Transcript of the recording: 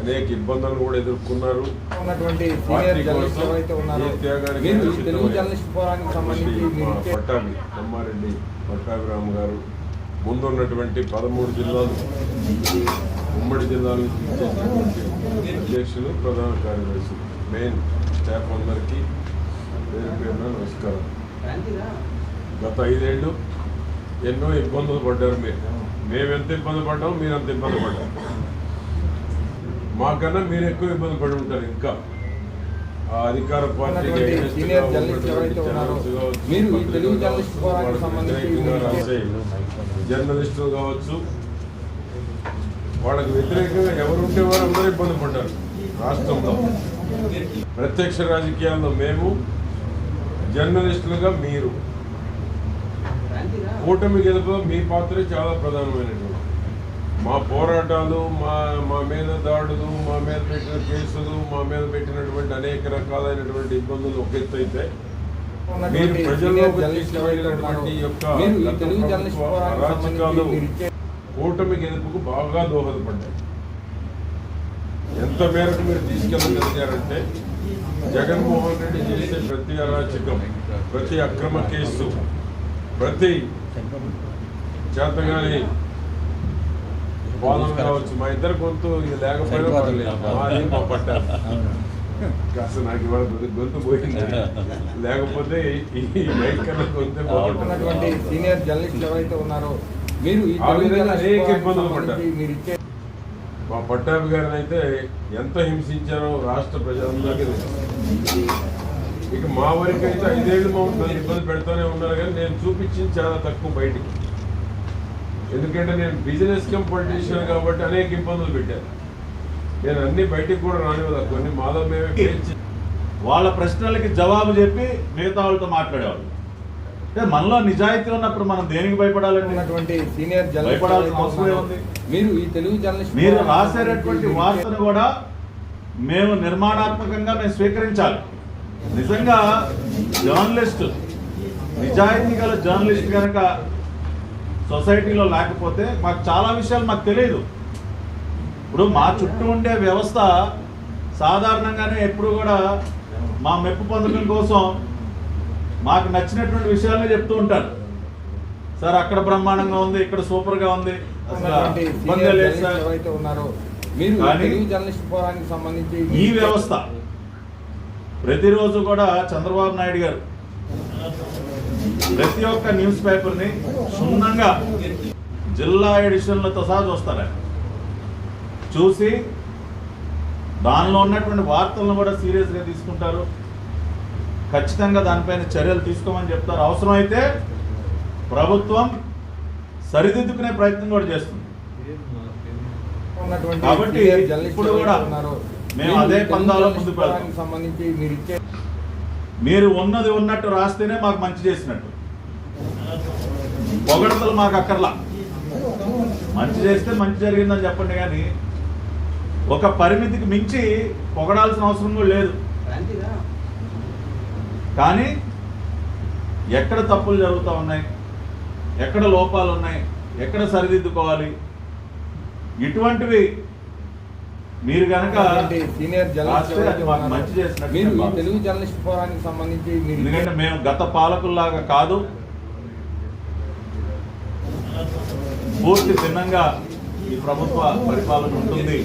అనేక ఇబ్బందులు కూడా ఎదుర్కొన్నారు. ఉన్నటువంటి పట్టాభి కొమ్మారెడ్డి పట్టాభిరామ్ గారు ముందున్నటువంటి పదమూడు జిల్లాలు ఉమ్మడి జిల్లాల అధ్యక్షులు ప్రధాన కార్యదర్శి మెయిన్ స్టాఫ్ అందరికీ పేరు పేరున నమస్కారం. గత ఐదేళ్ళు ఎన్నో ఇబ్బందులు పడ్డారు మీరు. మేము ఎంత ఇబ్బంది పడ్డాం మీరు అంత ఇబ్బంది పడ్డారు. మాకన్నా మీరు ఎక్కువ ఇబ్బంది పడి ఉంటారు ఇంకా. ఆ అధికార రాసే జర్నలిస్టులు కావచ్చు వాళ్ళకి వ్యతిరేకంగా ఎవరు ఉండేవారు అందరూ ఇబ్బంది పడ్డారు రాష్ట్రంలో. ప్రత్యక్ష రాజకీయాల్లో మేము జర్నలిస్టులుగా మీరు. కూటమి గెలుపులో మీ పాత్ర చాలా ప్రధానమైనటువంటి మా పోరాటాలు మా మా మీద దాడులు మా మీద పెట్టిన కేసులు మా మీద పెట్టినటువంటి అనేక రకాలైనటువంటి ఇబ్బందులు ఒక ఎత్తు అయితే మీరు ప్రజల్లోకి తీసుకువెళ్ళినటువంటి యొక్క అరాచకాలు కూటమి గెలుపుకు బాగా దోహదపడ్డాయి. ఎంత మేరకు మీరు తీసుకెళ్ళగలిగారంటే జగన్మోహన్ రెడ్డి చేసే ప్రతి అరాచకం ప్రతి అక్రమ కేసు ప్రతి చేతగాని పాలన కావచ్చు. మా ఇద్దరు గొంతు ఇది లేకపోయినా కాస్త నాకు ఇవాళ గొంతు పోయింది. లేకపోతే ఈ మైక్ కన్నా గొంతు బాగుంటుంది. సీనియర్ జర్నలిస్ట్ ఎవరైతే ఉన్నారో మీరు అనేక ఇబ్బందులు పడ్డారు. మీరు ఇచ్చే మా పట్టాభి గారిని అయితే ఎంత హింసించారో రాష్ట్ర ప్రజలందరికీ ఇక మా వరకు అయితే ఐదేళ్ళు మమ్మల్ని ఇబ్బంది పెడతానే ఉన్నారు కానీ నేను చూపించింది చాలా తక్కువ బయటికి. ఎందుకంటే నేను బిజినెస్ కమ్ పొలిటీషియన్ కాబట్టి అనేక ఇబ్బందులు పెట్టాను. నేను అన్ని బయటికి కూడా రానివ్వదు. కొన్ని మాలో మేమే పేర్చి వాళ్ళ ప్రశ్నలకి జవాబు చెప్పి మిగతా వాళ్ళతో మాట్లాడేవాళ్ళు. అంటే మనలో నిజాయితీ ఉన్నప్పుడు మనం దేనికి భయపడాలండి? ఉన్నటువంటి సీనియర్ భయపడాల్సిన అవసరం ఏముంది? మీరు ఈ తెలుగు జర్నలిస్ట్ మీరు రాసేటటువంటి వార్తను కూడా మేము నిర్మాణాత్మకంగా మేము స్వీకరించాలి. నిజంగా జర్నలిస్ట్ నిజాయితీ గల జర్నలిస్ట్ కనుక సొసైటీలో లేకపోతే మాకు చాలా విషయాలు మాకు తెలియదు. ఇప్పుడు మా చుట్టూ ఉండే వ్యవస్థ సాధారణంగానే ఎప్పుడు కూడా మా మెప్పు పొందడం కోసం మాకు నచ్చినటువంటి విషయాలనే చెప్తూ ఉంటారు. సార్ అక్కడ బ్రహ్మాండంగా ఉంది ఇక్కడ సూపర్గా ఉంది. ఎవరైతే ఉన్నారో మీరు జర్నలిస్ట్ ఫోరానికి సంబంధించి ఈ వ్యవస్థ ప్రతిరోజు కూడా చంద్రబాబు నాయుడు గారు ప్రతి ఒక్క న్యూస్ పేపర్ని క్షుణ్ణంగా జిల్లా ఎడిషన్లతో సహా చూస్తారు. చూసి దానిలో ఉన్నటువంటి వార్తలను కూడా సీరియస్గా తీసుకుంటారు ఖచ్చితంగా దానిపైన చర్యలు తీసుకోమని చెప్తారు అవసరమైతే ప్రభుత్వం సరిదిద్దుకునే ప్రయత్నం కూడా చేస్తుంది కాబట్టి ఇప్పుడు కూడా మేము అదే పందాలో ముందుకు. సంబంధించి మీరు ఇచ్చే మీరు ఉన్నది ఉన్నట్టు రాస్తేనే మాకు మంచి చేసినట్టు. పొగడతలు మాకు అక్కర్లా. మంచి చేస్తే మంచి జరిగిందని చెప్పండి కానీ ఒక పరిమితికి మించి పొగడాల్సిన అవసరం కూడా లేదు. కానీ ఎక్కడ తప్పులు జరుగుతూ ఉన్నాయి? ఎక్కడ లోపాలు ఉన్నాయి? ఎక్కడ సరిదిద్దుకోవాలి? ఇటువంటివి మీరు కనుక సీనియర్ మంచి చేసినట్టు మీరు. తెలుగు జర్నలిస్ట్ ఫోరానికి సంబంధించి ఎందుకంటే మేము గత పాలకుల్లాగా కాదు పూర్తి భిన్నంగా ఈ ప్రభుత్వ పరిపాలన ఉంటుంది